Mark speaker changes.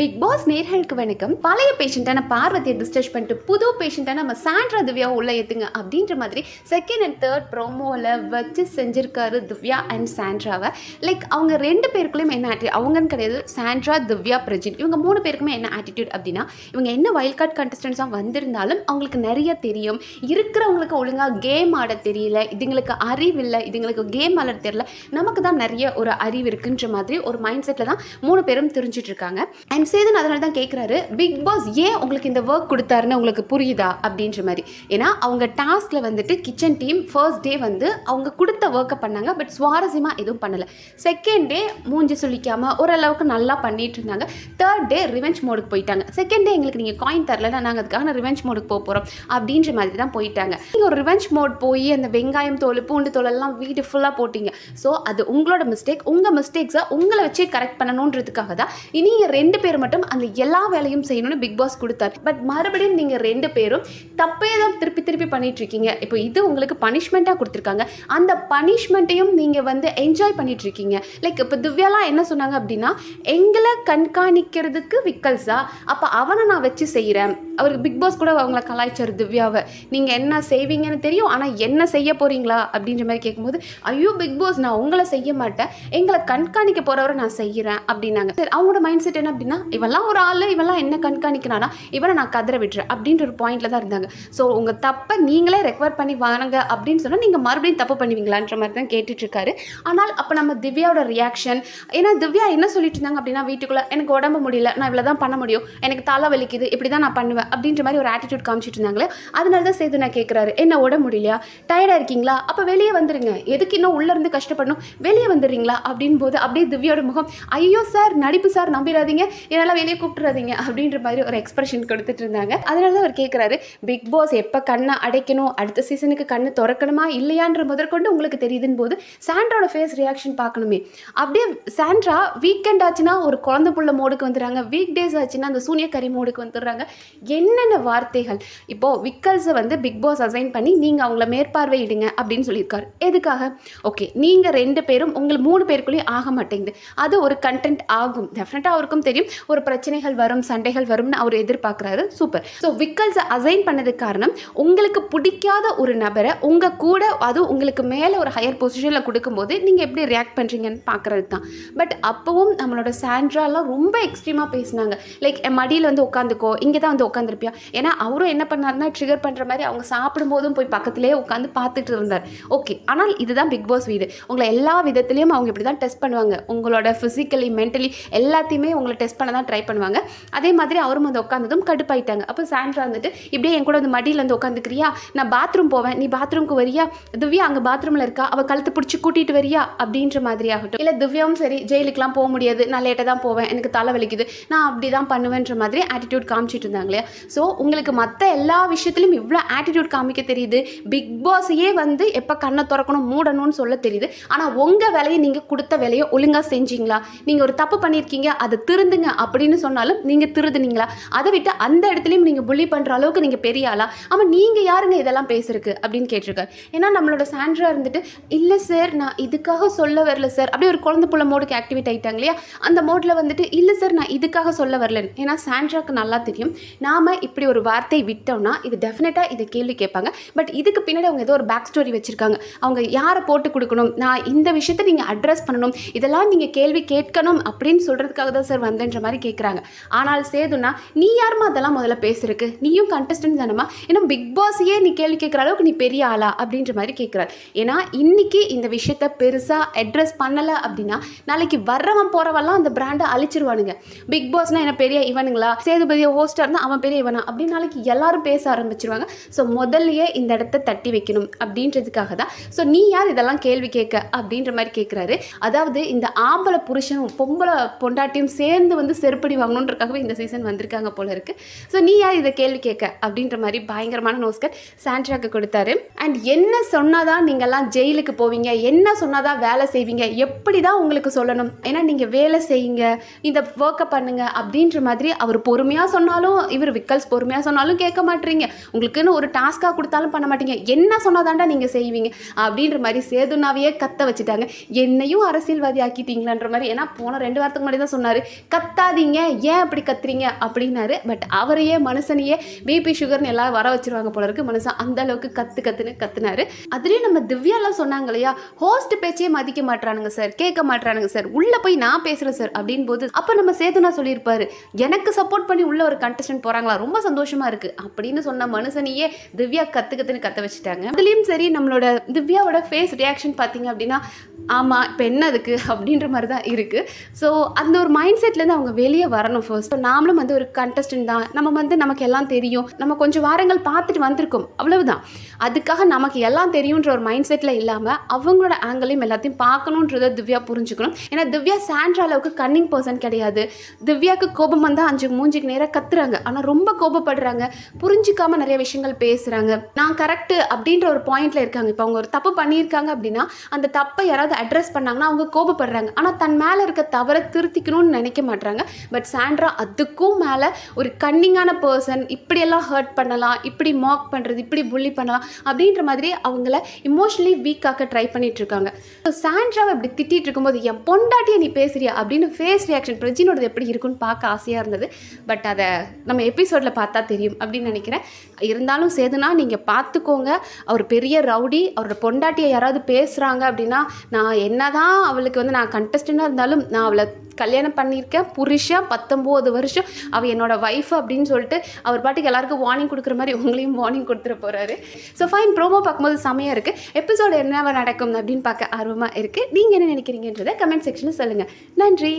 Speaker 1: Big pass நேர்களுக்கு வணக்கம். பழைய பேஷண்ட்டான பார்வதியை டிஸ்டர்ஸ் பண்ணிட்டு புது பேஷண்ட்டாக நம்ம சாண்ட்ரா திவ்யா உள்ள ஏற்றுங்க அப்படின்ற மாதிரி செகண்ட் அண்ட் தேர்ட் ப்ரோமோவில் வச்சு செஞ்சுருக்காரு திவ்யா அண்ட் சாண்ட்ராவை. லைக் அவங்க ரெண்டு பேருக்குள்ளேயும் என்ன ஆட்டி அவங்கன்னு கிடையாது சாண்ட்ரா திவ்யா பிரஜின். இவங்க மூணு பேருக்குமே என்ன ஆட்டிடியூட் அப்படின்னா இவங்க என்ன வைல்ட் கார்டு கண்டஸ்டன்ஸாக வந்திருந்தாலும் அவங்களுக்கு நிறைய தெரியும். இருக்கிறவங்களுக்கு ஒழுங்காக கேம் ஆட தெரியல இதுங்களுக்கு அறிவு இல்லை இதுங்களுக்கு கேம் ஆட தெரியல. நமக்கு தான் நிறைய ஒரு அறிவு இருக்குன்ற மாதிரி ஒரு மைண்ட் செட்டில் தான் மூணு பேரும் தெரிஞ்சிட்ருக்காங்க இருக்காங்க. அண்ட் சேதன் அதனால தான் கேட்குறாரு பிக் பாஸ் ஏன் உங்களுக்கு இந்த ஒர்க் கொடுத்தாருன்னு உங்களுக்கு புரியுதா? அப்படின்ற மாதிரி. ஏன்னா அவங்க டாஸ்கில் வந்துட்டு கிச்சன் டீம் ஃபர்ஸ்ட் டே வந்து அவங்க கொடுத்த ஒர்க்கை பண்ணாங்க பட் சுவாரஸ்யமாக எதுவும் பண்ணலை. செகண்ட் டே மூஞ்சி சுளிக்காமல் ஓரளவுக்கு நல்லா பண்ணிட்டு இருந்தாங்க. தேர்ட் டே ரிவெஞ்ச் மோடுக்கு போயிட்டாங்க. செகண்ட் டே எங்களுக்கு நீங்கள் காயின் தரலன்னா நாங்கள் அதுக்காக ரிவெஞ்ச் மோடுக்கு போக போகிறோம் அப்படின்ற மாதிரி தான் போயிட்டாங்க. நீங்கள் ஒரு ரிவெஞ்ச் மோட் போய் அந்த வெங்காயம் தோல் பூண்டு தோலெல்லாம் வீடு ஃபுல்லாக போட்டிங்க. ஸோ அது உங்களோட மிஸ்டேக் உங்கள் மிஸ்டேக்ஸை உங்களை வச்சே கரெக்ட் பண்ணணுன்றதுக்காக தான் நீங்கள் ரெண்டு பேர் மட்டும் அந்த எல்லா வேலையும் செய்யணும்னு பிக் பாஸ் கொடுத்தார். பட் மறுபடியும் நீங்கள் ரெண்டு பேரும் தப்பே தான் திருப்பி திருப்பி பண்ணிட்டு இருக்கீங்க. இப்போ இது உங்களுக்கு பனிஷ்மெண்ட்டாக கொடுத்துருக்காங்க. அந்த பனிஷ்மெண்ட்டையும் நீங்கள் வந்து என்ஜாய் பண்ணிட்டு இருக்கீங்க. லைக் இப்போ திவ்யாலாம் என்ன சொன்னாங்க அப்படின்னா எங்களை கண்காணிக்கிறதுக்கு விக்கல்ஸா அப்போ அவனை நான் வச்சு செய்கிறேன் அவருக்கு பிக் பாஸ் கூட அவங்கள கலாய்ச்சார் திவ்யாவை. நீங்கள் என்ன செய்வீங்கன்னு தெரியும் ஆனால் என்ன செய்ய போகிறீங்களா அப்படின்ற மாதிரி கேட்கும்போது ஐயோ பிக் பாஸ் நான் உங்களை செய்ய மாட்டேன். எங்களை கண்காணிக்க போகிறவரை நான் செய்கிறேன் அப்படின்னாங்க. சரி அவங்களோட மைண்ட் செட் என்ன அப்படின்னா இவெல்லாம் ஒரு ஆள் இவெல்லாம் என்ன கண்காணிக்கிறானா இவனை நான் கதற விட்டுறேன் அப்படின்ற ஒரு பாயிண்டில் தான் இருந்தாங்க. ஸோ உங்கள் தப்பை நீங்களே ரெக்வர் பண்ணி வாங்க அப்படின்னு சொன்னால் நீங்கள் மறுபடியும் தப்பு பண்ணுவீங்களான்ற மாதிரி தான் கேட்டுட்ருக்காரு. ஆனால் அப்போ நம்ம திவ்யாவோட ரியாக்ஷன் ஏன்னா திவ்யா என்ன சொல்லிட்டு இருந்தாங்க அப்படின்னா வீட்டுக்குள்ளே எனக்கு உடம்பு முடியல நான் இவ்வளோ தான் பண்ண முடியும். எனக்கு தலை வலிக்குது இப்படி தான் நான் பண்ணுவேன். அப்படின்ற மாதிரி ஒரு ஆட்டிடியூட் காமிச்சிட்டு இருந்தாங்களே அதனால தான் சேது நான் கேட்குறாரு என்ன உடம்பு முடியலையா? டயர்டாக இருக்கீங்களா? அப்போ வெளியே வந்துடுங்க எதுக்கு இன்னும் உள்ளே இருந்து கஷ்டப்படணும்? வெளியே வந்துடுறீங்களா? அப்படின் போது அப்படியே திவ்யோட முகம் ஐயோ சார் நடிப்பு சார் நம்பிடாதீங்க. என்னால் வெளியே கூப்பிட்றாதீங்க அப்படின்ற மாதிரி ஒரு எக்ஸ்பிரஷன் கொடுத்துட்டு இருந்தாங்க. அதனால தான் அவர் கேட்குறாரு பிக் பாஸ் எப்போ கண்ணை அடைக்கணும்? அடுத்த சீசனுக்கு கண்ணு திறக்கணுமா? இல்லையான்ற முதற்கொண்டு உங்களுக்கு தெரியுதுன்னு போது சாண்ட்ரோட ஃபேஸ் ரியாக்ஷன் பார்க்கணுமே. அப்படியே சாண்ட்ரா வீக்கெண்ட் ஆச்சுன்னா ஒரு குழந்தை புள்ள மோடுக்கு வந்துடுறாங்க. வீக் டேஸ் ஆச்சுன்னா அந்த சூனியக்கறி மோடுக்கு வந்துடுறாங்க. என்னென்ன வார்த்தைகள்? இப்போது விக்கல்ஸை வந்து பிக் பாஸ் அசைன் பண்ணி நீங்கள் அவங்கள மேற்பார்வையிடுங்க அப்படின்னு சொல்லியிருக்காரு. எதுக்காக? ஓகே நீங்கள் ரெண்டு பேரும் உங்கள் மூணு பேருக்குள்ளேயும் ஆக மாட்டேங்குது. அது ஒரு கண்டென்ட் ஆகும். டெஃபினட்டாக அவருக்கும் தெரியும். ஒரு பிரச்சனைகள் வரும் சண்டைகள் வரும்னு அவர் எதிர்பார்க்குறாரு. சூப்பர் ஸோ விக்கல்ஸை அசைன் பண்ணதுக்கு காரணம் உங்களுக்கு பிடிக்காத ஒரு நபரை உங்கள் கூட அது உங்களுக்கு மேலே ஒரு ஹையர் பொசிஷனில் கொடுக்கும்போது நீங்கள் எப்படி ரியாக்ட் பண்ணுறீங்கன்னு பார்க்குறது தான். பட் அப்போவும் நம்மளோட சாண்ட்ராலாம் ரொம்ப எக்ஸ்ட்ரீமாக பேசினாங்க. லைக் மடியில் வந்து உட்காந்துக்கோ இங்கே தான் வந்து உட்காந்து உட்காந்துருப்பியா ஏன்னா அவரும் என்ன பண்ணாருன்னா ட்ரிகர் பண்ணுற மாதிரி அவங்க சாப்பிடும்போதும் போய் பக்கத்துலேயே உட்காந்து பார்த்துட்டு இருந்தார். ஓகே ஆனால் இதுதான் பிக் பாஸ் வீடு. உங்களை எல்லா விதத்துலேயும் அவங்க இப்படி தான் டெஸ்ட் பண்ணுவாங்க. உங்களோட ஃபிசிக்கலி மென்டலி எல்லாத்தையுமே உங்களை டெஸ்ட் பண்ண தான் ட்ரை பண்ணுவாங்க. அதே மாதிரி அவரும் வந்து உட்காந்ததும் கடுப்பாயிட்டாங்க. அப்போ சாண்ட்ரா வந்துட்டு இப்படியே என் கூட வந்து மடியில் வந்து உட்காந்துக்கிறியா நான் பாத்ரூம் போவேன். நீ பாத்ரூம்க்கு வரியா? திவ்யா அங்கே பாத்ரூமில் இருக்கா? அவள் கழுத்து பிடிச்சி கூட்டிகிட்டு வரியா? அப்படின்ற மாதிரி ஆகட்டும். இல்லை திவ்யாவும் சரி ஜெயிலுக்குலாம் போக முடியாது. நான் லேட்டாக தான் போவேன். எனக்கு தலை வலிக்குது. நான் அப்படி தான் பண்ணுவேன்ற மாதிரி ஆட்டிடியூட் காமிச்சிட்டு இருந்தாங்க இல்லையா? ஸோ உங்களுக்கு மற்ற எல்லா விஷயத்துலையும் இவ்வளோ ஆட்டிடியூட் காமிக்க தெரியுது. பிக் பாஸையே வந்து எப்போ கண்ணை திறக்கணும் மூடணும்னு சொல்ல தெரியுது. ஆனால் உங்கள் வேலையை நீங்கள் கொடுத்த வேலையை ஒழுங்காக செஞ்சீங்களா? நீங்கள் ஒரு தப்பு பண்ணியிருக்கீங்க அதை திருந்துங்க அப்படின்னு சொன்னாலும் நீங்கள் திருதுனீங்களா அதை விட்டு அந்த இடத்துலையும் நீங்கள் புள்ளி பண்ணுற அளவுக்கு நீங்கள் பெரிய ஆளா? ஆமாம் நீங்கள் யாருங்க இதெல்லாம் பேசுறதுக்கு அப்படின்னு கேட்டிருக்காரு. ஏன்னா நம்மளோட சாண்ட்ரா இருந்துட்டு இல்லை சார் நான் இதுக்காக சொல்ல வரல சார் அப்படியே ஒரு குழந்தை புள்ள மோடுக்கு ஆக்டிவேட் ஆகிட்டாங்க இல்லையா? அந்த மோடில் வந்துட்டு இல்லை சார் நான் இதுக்காக சொல்ல வரலன்னு. ஏன்னா சாண்ட்ராக்கு நல்லா தெரியும். நான் நாம் இப்படி ஒரு வார்த்தை விட்டோம்னா இது டெஃபினட்டாக இதை கேள்வி கேட்பாங்க. பட் இதுக்கு பின்னாடி அவங்க ஏதோ ஒரு பேக் ஸ்டோரி வச்சுருக்காங்க. அவங்க யாரை போட்டு கொடுக்கணும்? நான் இந்த விஷயத்த நீங்கள் அட்ரஸ் பண்ணணும். இதெல்லாம் நீங்கள் கேள்வி கேட்கணும் அப்படின்னு சொல்கிறதுக்காக தான் சார் வந்தேன்ற மாதிரி கேட்குறாங்க ஆனால் சேதுனா நீ யாருமா அதெல்லாம் முதல்ல பேசுறதுக்கு? நீயும் கண்டஸ்டன்ட் தானம்மா? ஏன்னா பிக் பாஸையே நீ கேள்வி கேட்குற அளவுக்கு நீ பெரிய ஆளா? அப்படின்ற மாதிரி கேட்குறாரு ஏன்னா இன்னைக்கு இந்த விஷயத்த பெருசாக அட்ரஸ் பண்ணலை அப்படின்னா நாளைக்கு வர்றவன் போகிறவெல்லாம் அந்த பிராண்டை அழிச்சிருவானுங்க. பிக் பாஸ்னால் என்ன பெரிய இவனுங்களா? சேதுபதியை ஹோஸ்டாக இருந்தால் அவன் பெரிய இவனா அப்படின்னு நாளைக்கு எல்லாரும் பேச ஆரம்பிச்சிருவாங்க. ஸோ முதல்லயே இந்த இடத்த தட்டி வைக்கணும் அப்படின்றதுக்காக தான் ஸோ நீ யார்? இதெல்லாம் கேள்வி கேட்க அப்படின்ற மாதிரி கேட்குறாரு. அதாவது இந்த ஆம்பளை புருஷனும் பொம்பளை பொண்டாட்டியும் சேர்ந்து வந்து செருப்படி வாங்கணுன்றக்காகவே இந்த சீசன் வந்திருக்காங்க போல இருக்கு. ஸோ நீ யார்? இதை கேள்வி கேட்க அப்படின்ற மாதிரி பயங்கரமான நோஸ்கர் சாண்ட்ராக்கு கொடுத்தாரு. அண்ட் என்ன சொன்னாதான் நீங்கள்லாம் ஜெயிலுக்கு போவீங்க? என்ன சொன்னாதான் வேலை செய்வீங்க? எப்படி தான் உங்களுக்கு சொல்லணும்? ஏன்னா நீங்கள் வேலை செய்யுங்க இந்த ஒர்க்கை பண்ணுங்க அப்படின்ற மாதிரி அவர் பொறுமையாக சொன்னாலும் இவர் விக்கல்ஸ் பொறுமையாக சொன்னாலும் கேட்க மாட்டீங்க. உங்களுக்குன்னு ஒரு டாஸ்க்காக கொடுத்தாலும் பண்ண மாட்டீங்க. என்ன சொன்னாதாண்டா நீங்கள் செய்வீங்க? அப்படின்ற மாதிரி சேதுனாவையே கத்த வச்சுட்டாங்க. என்னையும் அரசியல்வாதி ஆக்கிட்டீங்களான்ற மாதிரி. ஏன்னா போன ரெண்டு வாரத்துக்கு முன்னாடி தான் சொன்னார். கத்தாதீங்க. ஏன் அப்படி கத்துறீங்க? அப்படின்னாரு. பட் அவரையே மனுஷனையே பிபி சுகர்னு எல்லாம் வர வச்சிருவாங்க போல இருக்கு. மனுஷன் அந்த அளவுக்கு கத்து கத்துன்னு கத்துனாரு. அதுலேயும் நம்ம திவ்யாலாம் சொன்னாங்க இல்லையா? ஹோஸ்ட் பேச்சே மதிக்க மாட்டானுங்க சார் கேட்க மாட்றானுங்க சார் உள்ள போய் நான் பேசுகிறேன் சார் அப்படின்னு போது அப்போ நம்ம சேதுனா சொல்லியிருப்பாரு. எனக்கு சப்போர்ட் பண்ணி உள்ள ஒரு கண்டஸ்டன்ட் போகிறாங்களா ரொம்ப சந்தோஷமா இருக்கு. அப்படின்னு சொன்ன மனுஷனையே திவ்யா கத்து கத்துன்னு கத்த வச்சுட்டாங்க. அதுலேயும் சரி நம்மளோட திவ்யாவோட ஃபேஸ் ரியாக்ஷன் பார்த்தீங்க அப்படின்னா ஆமாம் இப்போ என்ன அதுக்கு அப்படின்ற மாதிரி தான் இருக்குது ஸோ அந்த ஒரு மைண்ட் செட்லேருந்து அவங்க வெளியே வரணும் ஃபர்ஸ்ட் நாமளும் வந்து ஒரு கண்டஸ்டன்ட் தான். நம்ம வந்து நமக்கு எல்லாம் தெரியும். நம்ம கொஞ்சம் வாரங்கள் பார்த்துட்டு வந்திருக்கோம். அவ்வளவுதான். அதுக்காக நமக்கு எல்லாம் தெரியுன்ற ஒரு மைண்ட் செட்டில் இல்லாமல் அவங்களோட ஆங்கிளையும் எல்லாத்தையும் பார்க்கணுன்றத திவ்யா புரிஞ்சுக்கணும். ஏன்னா திவ்யா சாண்ட்ரா அளவுக்கு கன்னிங் பர்சன் கிடையாது. திவ்யாவுக்கு கோபம் வந்தால் அஞ்சு மூஞ்சிக்கு நேராக கத்துறாங்க. ஆனால் ரொம்ப கோபப்படுறாங்க. புரிஞ்சிக்காமல் நிறைய விஷயங்கள் பேசுகிறாங்க நான் கரெக்டு அப்படின்ற ஒரு பாயிண்டில் இருக்காங்க. இப்போ அவங்க ஒரு தப்பு பண்ணியிருக்காங்க அப்படின்னா அந்த தப்பை யாராவது அட்ரஸ் பண்ணாங்கன்னா அவங்க கோபப்படுறாங்க. ஆனால் தன் மேலே இருக்க தவறை திருத்திக்கணும்னு நினைக்க மாட்டாங்க பட் சாண்ட்ரா அதுக்கும் மேலே ஒரு கன்னிங்கான பர்சன் இப்படியெல்லாம் ஹர்ட் பண்ணலாம் இப்படி மாக் பண்ணுறது இப்படி புள்ளி பண்ணலாம் அப்படின்ற மாதிரி அவங்கள இமோஷனலி வீக்காக ட்ரை பண்ணிட்டு இருக்காங்க. ஸோ சாண்ட்ராவை இப்படி திட்டிகிட்டு இருக்கும்போது என் பொண்டாட்டியை நீ பேசுறியா? அப்படின்னு ஃபேஸ் ரியாக்ஷன் பிரஜினோடது எப்படி இருக்குன்னு பார்க்க ஆசையாக இருந்தது. பட் அதை நம்ம எப்படி எபிசோடில் பார்த்தா தெரியும் அப்படின்னு நினைக்கிறேன். இருந்தாலும் சேதுனா நீங்கள் பார்த்துக்கோங்க. அவர் பெரிய ரவுடி அவரோட பொண்டாட்டியை யாராவது பேசுகிறாங்க அப்படின்னா நான் என்ன தான் அவளுக்கு வந்து நான் கண்டஸ்டண்டாக இருந்தாலும் நான் அவளை கல்யாணம் பண்ணியிருக்கேன். புருஷன் பத்தொம்போது வருஷம். அவள் என்னோட ஒய்ஃப் அப்படின்னு சொல்லிட்டு அவர் பாட்டுக்கு எல்லாருக்கும் வார்னிங் கொடுக்குற மாதிரி உங்களையும் வார்னிங் கொடுத்துட போகிறாரு ஸோ ஃபைன் ப்ரோமோ பார்க்கும்போது செமையாக இருக்குது எபிசோடு என்னவா நடக்கும் அப்படின்னு பார்க்க ஆர்வமாக இருக்குது நீங்கள் என்ன நினைக்கிறீங்கன்றதை கமெண்ட் செக்ஷனில் சொல்லுங்கள் நன்றி.